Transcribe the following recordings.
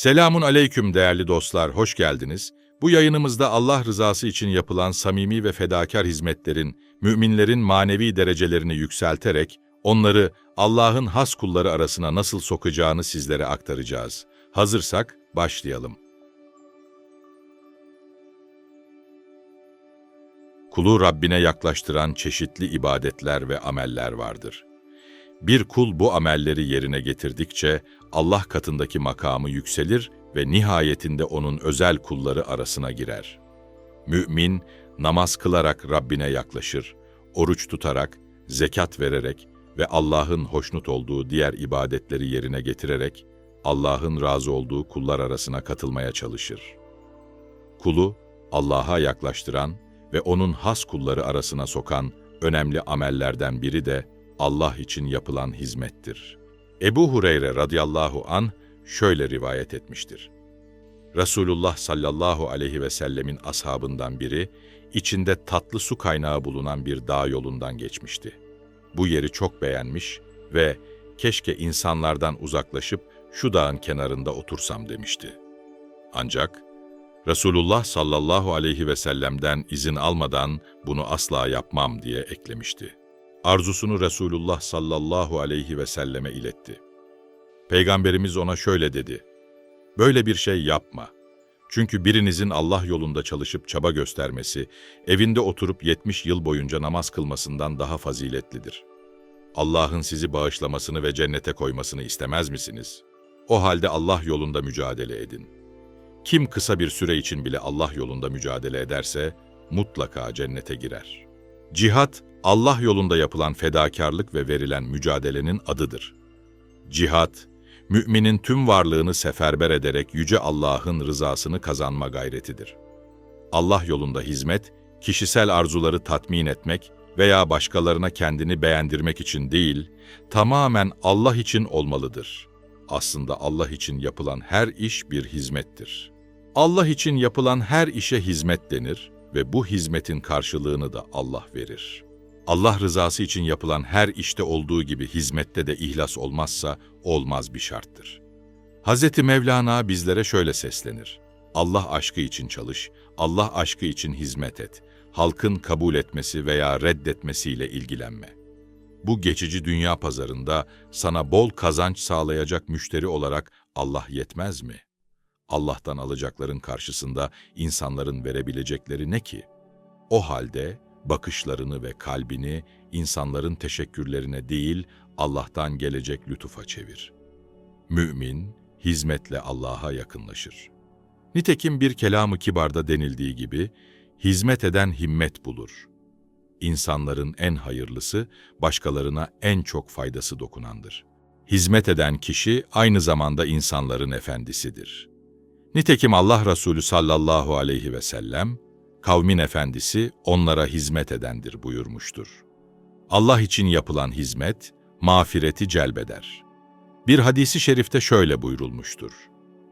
Selamun aleyküm değerli dostlar, hoş geldiniz. Bu yayınımızda Allah rızası için yapılan samimi ve fedakar hizmetlerin, müminlerin manevi derecelerini yükselterek, onları Allah'ın has kulları arasına nasıl sokacağını sizlere aktaracağız. Hazırsak başlayalım. Kulu Rabbine yaklaştıran çeşitli ibadetler ve ameller vardır. Bir kul bu amelleri yerine getirdikçe Allah katındaki makamı yükselir ve nihayetinde onun özel kulları arasına girer. Mümin, namaz kılarak Rabbine yaklaşır, oruç tutarak, zekat vererek ve Allah'ın hoşnut olduğu diğer ibadetleri yerine getirerek Allah'ın razı olduğu kullar arasına katılmaya çalışır. Kulu Allah'a yaklaştıran ve onun has kulları arasına sokan önemli amellerden biri de Allah için yapılan hizmettir. Ebu Hureyre radıyallahu an şöyle rivayet etmiştir. Resulullah sallallahu aleyhi ve sellemin ashabından biri içinde tatlı su kaynağı bulunan bir dağ yolundan geçmişti. Bu yeri çok beğenmiş ve keşke insanlardan uzaklaşıp şu dağın kenarında otursam demişti. Ancak Resulullah sallallahu aleyhi ve sellem'den izin almadan bunu asla yapmam diye eklemişti. Arzusunu Resulullah sallallahu aleyhi ve selleme iletti. Peygamberimiz ona şöyle dedi. Böyle bir şey yapma. Çünkü birinizin Allah yolunda çalışıp çaba göstermesi, evinde oturup 70 yıl boyunca namaz kılmasından daha faziletlidir. Allah'ın sizi bağışlamasını ve cennete koymasını istemez misiniz? O halde Allah yolunda mücadele edin. Kim kısa bir süre için bile Allah yolunda mücadele ederse, mutlaka cennete girer. Cihat, Allah yolunda yapılan fedakarlık ve verilen mücadelenin adıdır. Cihat, müminin tüm varlığını seferber ederek Yüce Allah'ın rızasını kazanma gayretidir. Allah yolunda hizmet, kişisel arzuları tatmin etmek veya başkalarına kendini beğendirmek için değil, tamamen Allah için olmalıdır. Aslında Allah için yapılan her iş bir hizmettir. Allah için yapılan her işe hizmet denir ve bu hizmetin karşılığını da Allah verir. Allah rızası için yapılan her işte olduğu gibi hizmette de ihlas olmazsa olmaz bir şarttır. Hz. Mevlana bizlere şöyle seslenir. Allah aşkı için çalış, Allah aşkı için hizmet et. Halkın kabul etmesi veya reddetmesiyle ilgilenme. Bu geçici dünya pazarında sana bol kazanç sağlayacak müşteri olarak Allah yetmez mi? Allah'tan alacakların karşısında insanların verebilecekleri ne ki? O halde bakışlarını ve kalbini insanların teşekkürlerine değil, Allah'tan gelecek lütufa çevir. Mümin, hizmetle Allah'a yakınlaşır. Nitekim bir kelamı kibarda denildiği gibi, hizmet eden himmet bulur. İnsanların en hayırlısı, başkalarına en çok faydası dokunandır. Hizmet eden kişi aynı zamanda insanların efendisidir. Nitekim Allah Resulü sallallahu aleyhi ve sellem, kavmin efendisi onlara hizmet edendir buyurmuştur. Allah için yapılan hizmet, mağfireti celbeder. Bir hadisi şerifte şöyle buyurulmuştur.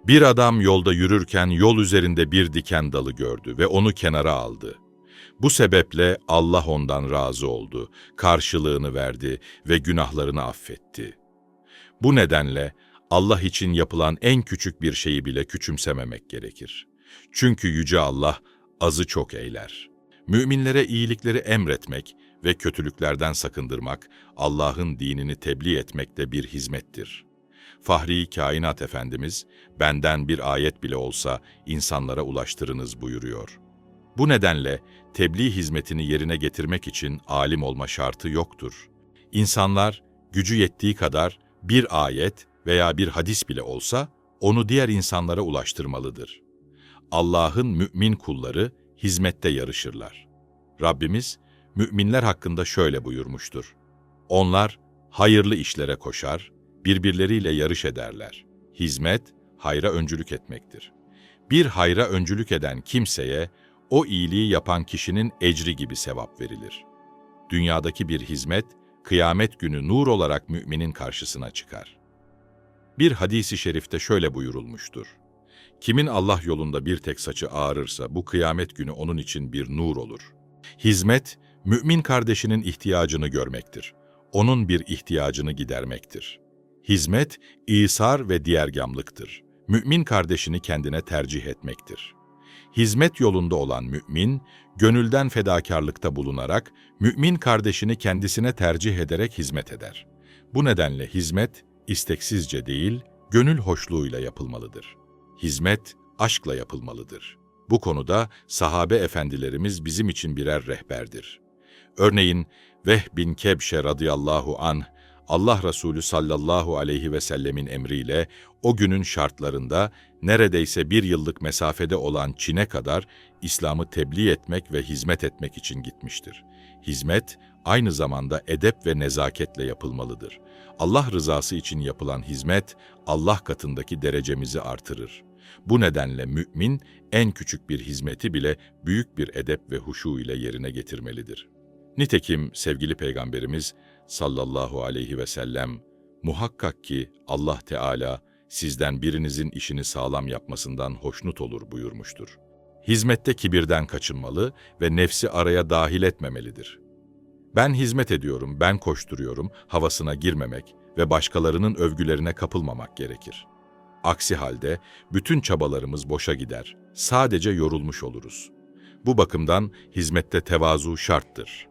Bir adam yolda yürürken yol üzerinde bir diken dalı gördü ve onu kenara aldı. Bu sebeple Allah ondan razı oldu, karşılığını verdi ve günahlarını affetti. Bu nedenle Allah için yapılan en küçük bir şeyi bile küçümsememek gerekir. Çünkü Yüce Allah azı çok eyler. Müminlere iyilikleri emretmek ve kötülüklerden sakındırmak, Allah'ın dinini tebliğ etmek de bir hizmettir. Fahri Kainat Efendimiz, benden bir ayet bile olsa insanlara ulaştırınız buyuruyor. Bu nedenle tebliğ hizmetini yerine getirmek için alim olma şartı yoktur. İnsanlar gücü yettiği kadar bir ayet veya bir hadis bile olsa onu diğer insanlara ulaştırmalıdır. Allah'ın mümin kulları hizmette yarışırlar. Rabbimiz müminler hakkında şöyle buyurmuştur. Onlar hayırlı işlere koşar, birbirleriyle yarış ederler. Hizmet, hayra öncülük etmektir. Bir hayra öncülük eden kimseye, o iyiliği yapan kişinin ecri gibi sevap verilir. Dünyadaki bir hizmet, kıyamet günü nur olarak müminin karşısına çıkar. Bir hadisi şerifte şöyle buyurulmuştur. Kimin Allah yolunda bir tek saçı ağarırsa bu kıyamet günü onun için bir nur olur. Hizmet, mümin kardeşinin ihtiyacını görmektir. Onun bir ihtiyacını gidermektir. Hizmet, İsar ve diğergamlıktır. mümin kardeşini kendine tercih etmektir. Hizmet yolunda olan mümin, gönülden fedakarlıkta bulunarak mümin kardeşini kendisine tercih ederek hizmet eder. Bu nedenle hizmet isteksizce değil, gönül hoşluğuyla yapılmalıdır. Hizmet aşkla yapılmalıdır. Bu konuda sahabe efendilerimiz bizim için birer rehberdir. Örneğin Veh bin Kebşe radıyallahu anh, Allah Resulü sallallahu aleyhi ve sellemin emriyle o günün şartlarında neredeyse bir yıllık mesafede olan Çin'e kadar İslam'ı tebliğ etmek ve hizmet etmek için gitmiştir. Hizmet aynı zamanda edep ve nezaketle yapılmalıdır. Allah rızası için yapılan hizmet Allah katındaki derecemizi artırır. Bu nedenle mümin en küçük bir hizmeti bile büyük bir edep ve huşu ile yerine getirmelidir. Nitekim sevgili Peygamberimiz sallallahu aleyhi ve sellem muhakkak ki Allah Teala sizden birinizin işini sağlam yapmasından hoşnut olur buyurmuştur. Hizmette kibirden kaçınmalı ve nefsi araya dahil etmemelidir. Ben hizmet ediyorum, ben koşturuyorum havasına girmemek ve başkalarının övgülerine kapılmamak gerekir. Aksi halde bütün çabalarımız boşa gider, sadece yorulmuş oluruz. Bu bakımdan hizmette tevazu şarttır.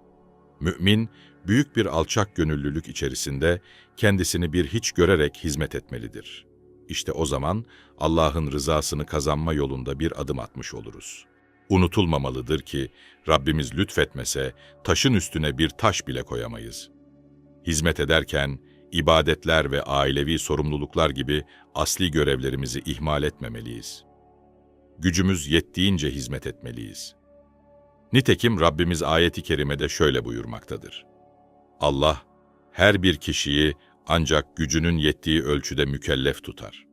Mümin, büyük bir alçak gönüllülük içerisinde kendisini bir hiç görerek hizmet etmelidir. İşte o zaman Allah'ın rızasını kazanma yolunda bir adım atmış oluruz. Unutulmamalıdır ki Rabbimiz lütfetmese taşın üstüne bir taş bile koyamayız. Hizmet ederken ibadetler ve ailevi sorumluluklar gibi asli görevlerimizi ihmal etmemeliyiz. Gücümüz yettiğince hizmet etmeliyiz. Nitekim Rabbimiz ayeti kerimede şöyle buyurmaktadır. Allah her bir kişiyi ancak gücünün yettiği ölçüde mükellef tutar.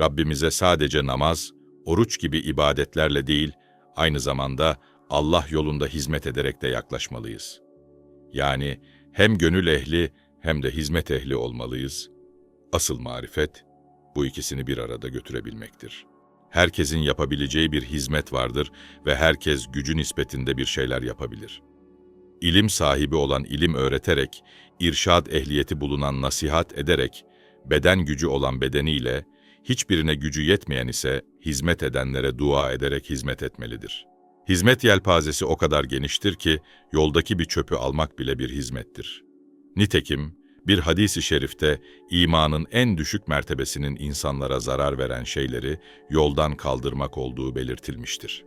Rabbimize sadece namaz, oruç gibi ibadetlerle değil, aynı zamanda Allah yolunda hizmet ederek de yaklaşmalıyız. Yani hem gönül ehli hem de hizmet ehli olmalıyız. Asıl marifet bu ikisini bir arada götürebilmektir. Herkesin yapabileceği bir hizmet vardır ve herkes gücü nispetinde bir şeyler yapabilir. İlim sahibi olan ilim öğreterek, irşad ehliyeti bulunan nasihat ederek, beden gücü olan bedeniyle, hiçbirine gücü yetmeyen ise hizmet edenlere dua ederek hizmet etmelidir. Hizmet yelpazesi o kadar geniştir ki yoldaki bir çöpü almak bile bir hizmettir. Nitekim bir hadisi şerifte imanın en düşük mertebesinin insanlara zarar veren şeyleri yoldan kaldırmak olduğu belirtilmiştir.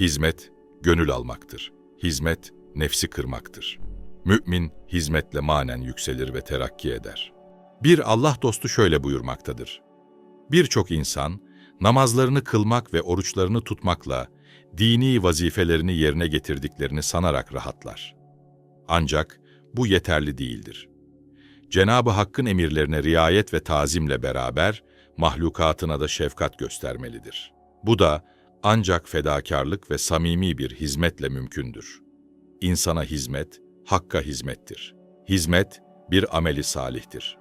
Hizmet, gönül almaktır. Hizmet, nefsi kırmaktır. Mümin, hizmetle manen yükselir ve terakki eder. Bir Allah dostu şöyle buyurmaktadır. Birçok insan, namazlarını kılmak ve oruçlarını tutmakla dini vazifelerini yerine getirdiklerini sanarak rahatlar. Ancak bu yeterli değildir. Cenabı Hakk'ın emirlerine riayet ve tazimle beraber mahlukatına da şefkat göstermelidir. Bu da ancak fedakarlık ve samimi bir hizmetle mümkündür. İnsana hizmet, Hakk'a hizmettir. Hizmet bir ameli salihtir.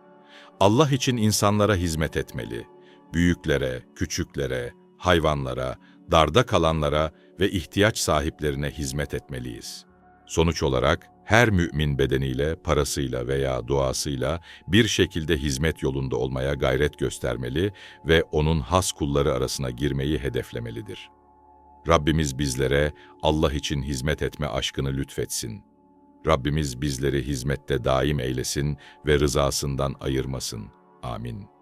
Allah için insanlara hizmet etmeli. Büyüklere, küçüklere, hayvanlara, darda kalanlara ve ihtiyaç sahiplerine hizmet etmeliyiz. Sonuç olarak her mümin bedeniyle, parasıyla veya duasıyla bir şekilde hizmet yolunda olmaya gayret göstermeli ve onun has kulları arasına girmeyi hedeflemelidir. Rabbimiz bizlere Allah için hizmet etme aşkını lütfetsin. Rabbimiz bizleri hizmette daim eylesin ve rızasından ayırmasın. Amin.